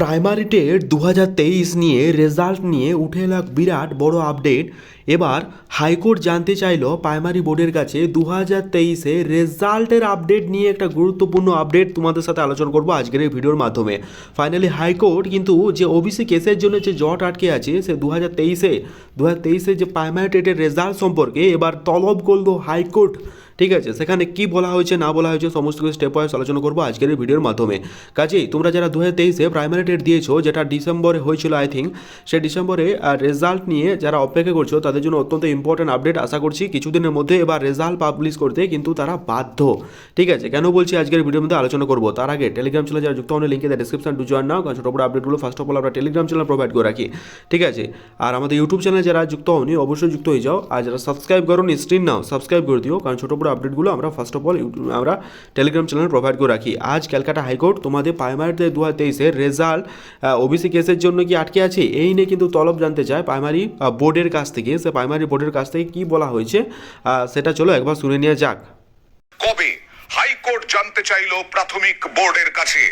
Primary TET দু হাজার তেইশ নিয়ে রেজাল্ট নিয়ে উঠে এলাক বিরাট বড় আপডেট। এবার হাইকোর্ট জানতে চাইলো প্রাইমারি বোর্ডের কাছে দু হাজার তেইশে রেজাল্টের আপডেট নিয়ে একটা গুরুত্বপূর্ণ আপডেট তোমাদের সাথে আলোচনা করব আজকের এই ভিডিওর মাধ্যমে। ফাইনালি হাইকোর্ট কিন্তু যে ওবিসি কেসের জন্য যে জট আটকে আছে, সে দু হাজার তেইশে দু হাজার তেইশে যে প্রাইমারি টেটের রেজাল্ট সম্পর্কে এবার তলব করল হাইকোর্ট। ঠিক আছে? সেখানে কি বলা হয়েছে, না বলা হয়েছে, সমস্ত কিছু স্টেপ ওয়াইজ আলোচনা করব আজকের ভিডিওর মাধ্যমে। কাজেই তোমরা যারা দু হাজার তেইশে প্রাইমারি টেট দিয়েছ, যেটা ডিসেম্বরে হয়েছিল আই থিঙ্ক সে ডিসেম্বরে রেজাল্ট নিয়ে যারা অপেক্ষা করছ, তাদের জন্য অত্যন্ত ইম্পর্টেন্ট আপডেট আশা করছি কিছুদিনের মধ্যে এবার রেজাল্ট পাবলিশ করতে কিন্তু তারা বাধ্য। ঠিক আছে? কেন বলছি আজকের ভিডিওর মধ্যে আলোচনা করব? তার আগে টেলিগ্রাম চ্যানেল যারা যুক্ত হন লিঙ্কে ডিসক্রিপশন টু জয়েন নাও, কারণ ছোটো বড় আপডেটগুলো ফার্স্ট অফ অল আমরা টেলিগ্রাম চ্যানেল প্রোভাইড করে রাখি। ঠিক আছে? আর আমাদের ইউটিউব চ্যানেল যারা যুক্ত হওনি, অবশ্যই যুক্ত হয়ে যাও। আর যারা সাবস্ক্রাইব করো স্ক্রিন নাও সাবস্ক্রাইব করে দিও, কারণ ছোটো বড় আপডেটগুলো আমরা ফার্স্ট অফ অল আমরা টেলিগ্রাম চ্যানেলে প্রোভাইড করে রাখি। আজ ক্যালকাটা হাইকোর্ট তোমাদের প্রাইমারিতে দু হাজার তেইশের রেজাল্ট ওবিসি কেসের জন্য কি আটকে আছে? এই নিয়ে কিন্তু তলব জানতে চায় প্রাইমারি বোর্ডের কাছ থেকে। সে প্রাইমারি বোর্ডের কাছ থেকে কি বলা হয়েছে? সেটা চলো একবার শুনে নেওয়া যাক। হাইকোর্ট জানতে চাইল প্রাথমিক বোর্ডের কাছে।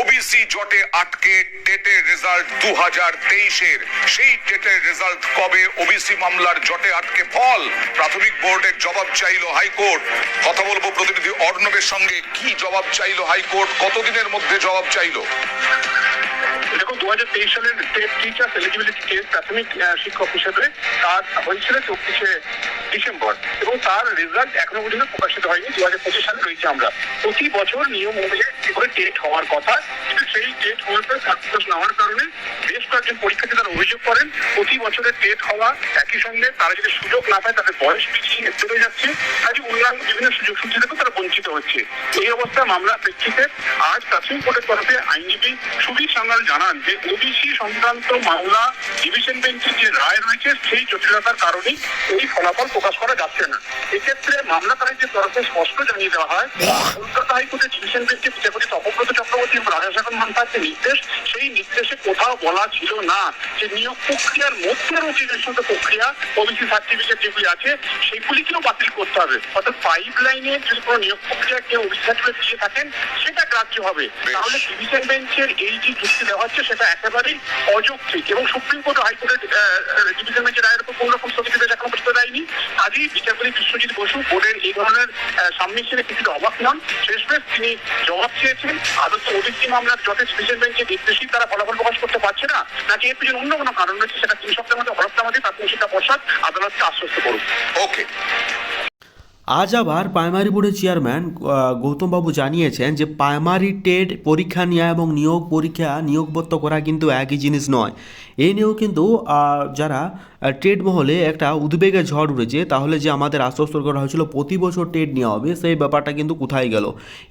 ওবিসি জটে আটকে টেটের রেজাল্ট দু হাজার তেইশের। সেই টেটের রেজাল্ট কবে ওবিসি মামলার জটে আটকে ফল? প্রাথমিক বোর্ডের জবাব চাইল হাইকোর্ট। কথা বলব প্রতিনিধি অর্ণবের সঙ্গে। কি জবাব চাইল হাইকোর্ট? কতদিনের মধ্যে জবাব চাইলো? দেখুন দু হাজার তেইশ সালের টিচার্স এলিজিবিলিটি টেস্ট প্রাথমিক শিক্ষক হিসেবে তার হয়েছিল চব্বিশে ডিসেম্বর এবং তার রেজাল্ট এখনও পর্যন্ত প্রকাশিত হয়নি দু হাজার পঁচিশ সালে রয়েছে আমরা। প্রতি বছর নিয়ম অনুযায়ী টেট হওয়ার কথা। সেই টেট পর সাকসেস না হওয়ার কারণে বেশ কয়েকজন পরীক্ষার্থী তারা অভিযোগ করেন, প্রতি বছরের টেট হওয়া একই সঙ্গে তারা যদি সুযোগ না পায় তাদের বয়স পিছিয়ে চলে যাচ্ছে কাজে অন্যান্য বিভিন্ন সুযোগ সুবিধা তারা বঞ্চিত হচ্ছে। এই অবস্থায় মামলার প্রেক্ষিতে আজ প্রাথমিক কোর্টের তরফে আইনজীবী সুবীর সাঙ্গাল জানান যে ওবিসি সংক্রান্ত মামলা ডিভিশন বেঞ্চের যে রায় রয়েছে সেই জটিলতার কারণে এই ফলাফল প্রকাশ করা যাচ্ছে না। এক্ষেত্রে মামলা মামলাকারীদের তরফে স্পষ্ট জানিয়ে দেওয়া হয়, কলকাতা হাইকোর্টের ডিভিশন বেঞ্চে বিচারপতি তপব্রত চক্রবর্তী এবং রাজাসাগর যে নির্দেশ সেই নির্দেশে কোথাও বলা ছিল না যে নিয়োগ প্রক্রিয়ার মধ্যে রয়েছে যে সমস্ত প্রক্রিয়া ওবিসি সার্টিফিকেট যেগুলি আছে সেগুলিকেও বাতিল করতে হবে। অর্থাৎ পাইপ লাইনে যদি কোনো নিয়োগ প্রক্রিয়া কেউ ওবিসি সার্টিফিকেট দিয়ে থাকেন সেটা গ্রাহ্য হবে। তাহলে ডিভিশন বেঞ্চের এই যে যুক্তি দেওয়া হচ্ছে সেটা একেবারেই অযৌক্তিক এবং সুপ্রিম কোর্ট হাইকোর্টের ডিভিশন বেঞ্চের রায়ের উপর কোনো রকম স্থগিতাদেশ এখনও পর্যন্ত দেয়নি। আজই বিচারপতি বিশ্বজিৎ বসু বোর্ডের এই ধরনের সাবমিশনে কিছুটা অবাক নন। শেষমেশ তিনি জবাব চেয়েছেন আদর্শ ওবিসি মামলার জটের ডিভিশন বেঞ্চের নির্দেশই তারা ফলাফল প্রকাশ করতে পারছে না, নাকি এর পিছনে অন্য কোনো কারণ রয়েছে সেটা তিন সপ্তাহের মধ্যে হলফনামাতে প্রাথমিক শিক্ষা পর্ষদ আদালতকে আশ্বস্ত করুন। ওকে আজ আবার প্রাইমারি বোর্ডের চেয়ারম্যান গৌতমবাবু জানিয়েছেন যে প্রাইমারি টেট পরীক্ষা নেওয়া এবং নিয়োগ পরীক্ষা নিয়োগবদ্ধ করা কিন্তু একই জিনিস নয়। এই নিয়েও কিন্তু যারা ট্রেড মহলে একটা উদ্বেগের ঝড় উঠেছে তাহলে যে আমাদের আশ্বস্ত করা হয়েছিল প্রতি বছর টেট নেওয়া হবে, সেই ব্যাপারটা কিন্তু কোথায় গেল?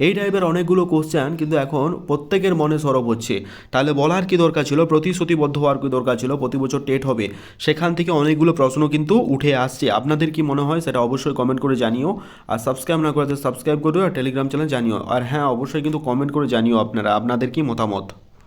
এই টাইপের অনেকগুলো কোশ্চেন কিন্তু এখন প্রত্যেকের মনে সরব হচ্ছে। তাহলে বলার কি দরকার ছিল? প্রতিশ্রুতিবদ্ধ হওয়ার কি দরকার ছিল? প্রতি বছর টেট হবে। সেখান থেকে অনেকগুলো প্রশ্ন কিন্তু উঠে আসছে। আপনাদের কি মনে হয়? সেটা অবশ্যই কমেন্ট করে জানিও। আর সাবস্ক্রাইব না করে সাবস্ক্রাইব করো আর টেলিগ্রাম চ্যানেল জানিও। আর হ্যাঁ অবশ্যই কিন্তু কমেন্ট করে জানিও আপনারা, আপনাদের কি মতামত?